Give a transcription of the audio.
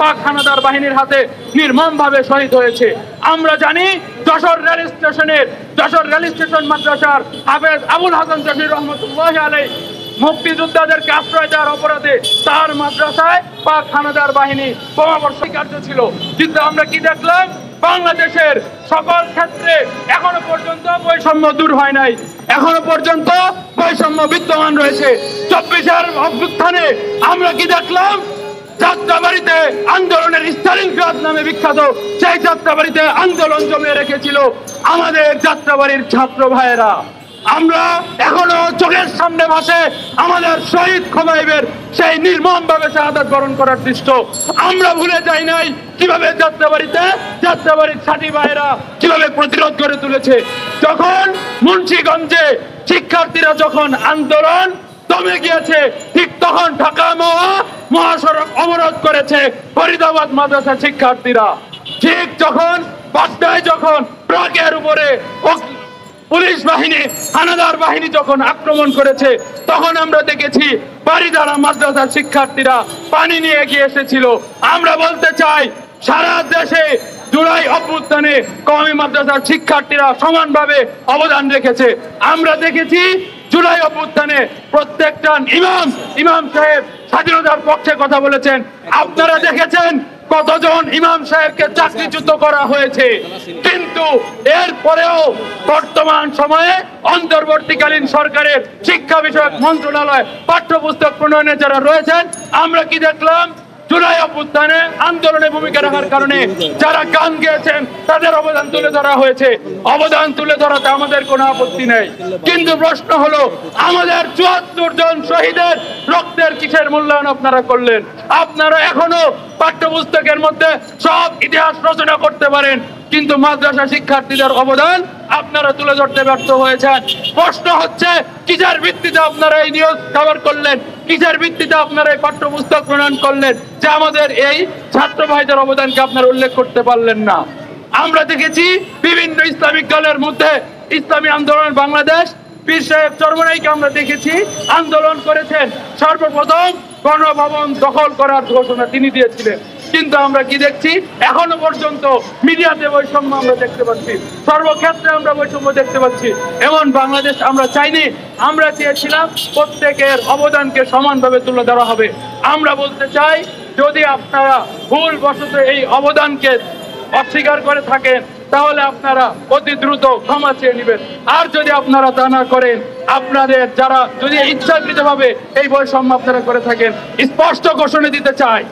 পাক হানাদার বাহিনীর হাতে নির্মমভাবে শহীদ হয়েছে। আমরা জানি যশোর রেল স্টেশনের, যশোর রেল স্টেশন মাদ্রাসার হাফেজ আবুল হাসান জহির রহমতুল্লাহ আলাই মুক্তিযোদ্ধাদেরকে আশ্রয় দেওয়ার অপরাধে তার মাদ্রাসায় পাক হানাদার বাহিনী বোমাবর্ষণ কার্য ছিল। কিন্তু আমরা কি দেখলাম? বাংলাদেশের সকল ক্ষেত্রে এখনও পর্যন্ত বৈষম্য দূর হয় নাই। এখনও পর্যন্ত বৈষম্য বিদ্যমান রয়েছে। চব্বিশের অভ্যুত্থানে আমরা কি দেখলাম? যাত্রাবাড়িতে আন্দোলনের স্টালিনগ্রাদ নামে বিখ্যাত, সেই যাত্রাবাড়িতে আন্দোলন জমিয়ে রেখেছিল আমাদের যাত্রাবাড়ির ছাত্র ভাইয়েরা। আমরা এখনও চোখের সামনে ভাসে আমাদের শহীদ খোমাইবের সেই নির্মম ভাবে শাহাদাত বরণ করার দৃশ্য আমরা ভুলে যাই নাই কীভাবে যাত্রাবাড়িতে যাত্রাবাড়ির ছাটি ভাইয়েরা কীভাবে প্রতিরোধ করে তুলেছে। যখন মুন্সিগঞ্জে শিক্ষার্থীরা যখন আন্দোলন দমে গিয়েছে তখন ঢাকা মহা মহাসড়ক অবরোধ করেছে, ফরিদাবাদ মাদ্রাসার শিক্ষার্থীরা, ঠিক যখন পাটনায় যখন ট্রাকের উপরে পুলিশ বাহিনী, হানাদার বাহিনী যখন আক্রমণ করেছে, তখন আমরা দেখেছি বাড়িদারা মাদ্রাসার শিক্ষার্থীরা পানি নিয়ে এগিয়ে এসেছিল। আমরা বলতে চাই, সারা দেশে জুলাই অভ্যুত্থানে কমি মাদ্রাসার শিক্ষার্থীরা সমানভাবে অবদান রেখেছে। আমরা দেখেছি জুলাই অভ্যুত্থানে প্রত্যেকটা ইমাম ইমাম সাহেব স্বাধীনতার পক্ষে কথা বলেছেন। আপনারা দেখেছেন কতজন ইমাম সাহেবকে চাকরিচ্যুত করা হয়েছে। কিন্তু এরপরেও বর্তমান সময়ে অন্তর্বর্তীকালীন সরকারের শিক্ষা বিষয়ক মন্ত্রণালয় পাঠ্যপুস্তক প্রণয়নে যারা রয়েছেন, আমরা কি দেখলাম? জুলাই অভ্যুত্থানে আন্দোলনে ভূমিকা রাখার কারণে যারা গান গেয়েছেন, তাদের অবদান তুলে ধরা হয়েছে। অবদান তুলে ধরাতে আমাদের কোনো আপত্তি নেই। কিন্তু প্রশ্ন হলো, আমাদের চুয়াত্তর জন শহীদের রক্তের কিসের মূল্যায়ন আপনারা করলেন? আপনারা এখনও পাঠ্যপুস্তকের মধ্যে সব ইতিহাস রচনা করতে পারেন, কিন্তু মাদ্রাসা শিক্ষার্থীদের অবদান আপনারা তুলে ধরতে ব্যর্থ হয়েছেন। প্রশ্ন হচ্ছে, কিসের ভিত্তিতে আপনারা এই নিয়োগ কভার করলেন? কিসের ভিত্তিতে আপনারা এই পাঠ্যপুস্তক প্রণয়ন করলেন যে আমাদের এই ছাত্র ভাইদের অবদানকে আপনারা উল্লেখ করতে পারলেন না। আমরা দেখেছি বিভিন্ন ইসলামিক দলের মধ্যে ইসলামী আন্দোলন বাংলাদেশ, পীর সাহেব চরমনাইকে আমরা দেখেছি আন্দোলন করেছেন। সর্বপ্রথম গণভবন দখল করার ঘোষণা তিনি দিয়েছিলেন। কিন্তু আমরা কি দেখছি? এখনও পর্যন্ত মিডিয়াতে বৈষম্য আমরা দেখতে পাচ্ছি। সর্বক্ষেত্রে আমরা বৈষম্য দেখতে পাচ্ছি। এমন বাংলাদেশ আমরা চাইনি। আমরা চেয়েছিলাম প্রত্যেকের অবদানকে সমানভাবে তুলে ধরা হবে। আমরা বলতে চাই, যদি আপনারা ভুল বশত এই অবদানকে অস্বীকার করে থাকেন, তাহলে আপনারা অতি দ্রুত ক্ষমা চেয়ে নেবেন। আর যদি আপনারা তা না করেন, আপনাদের যারা যদি ইচ্ছাকৃতভাবে এই বৈষম্য আপনারা করে থাকেন, স্পষ্ট ঘোষণা দিতে চাই।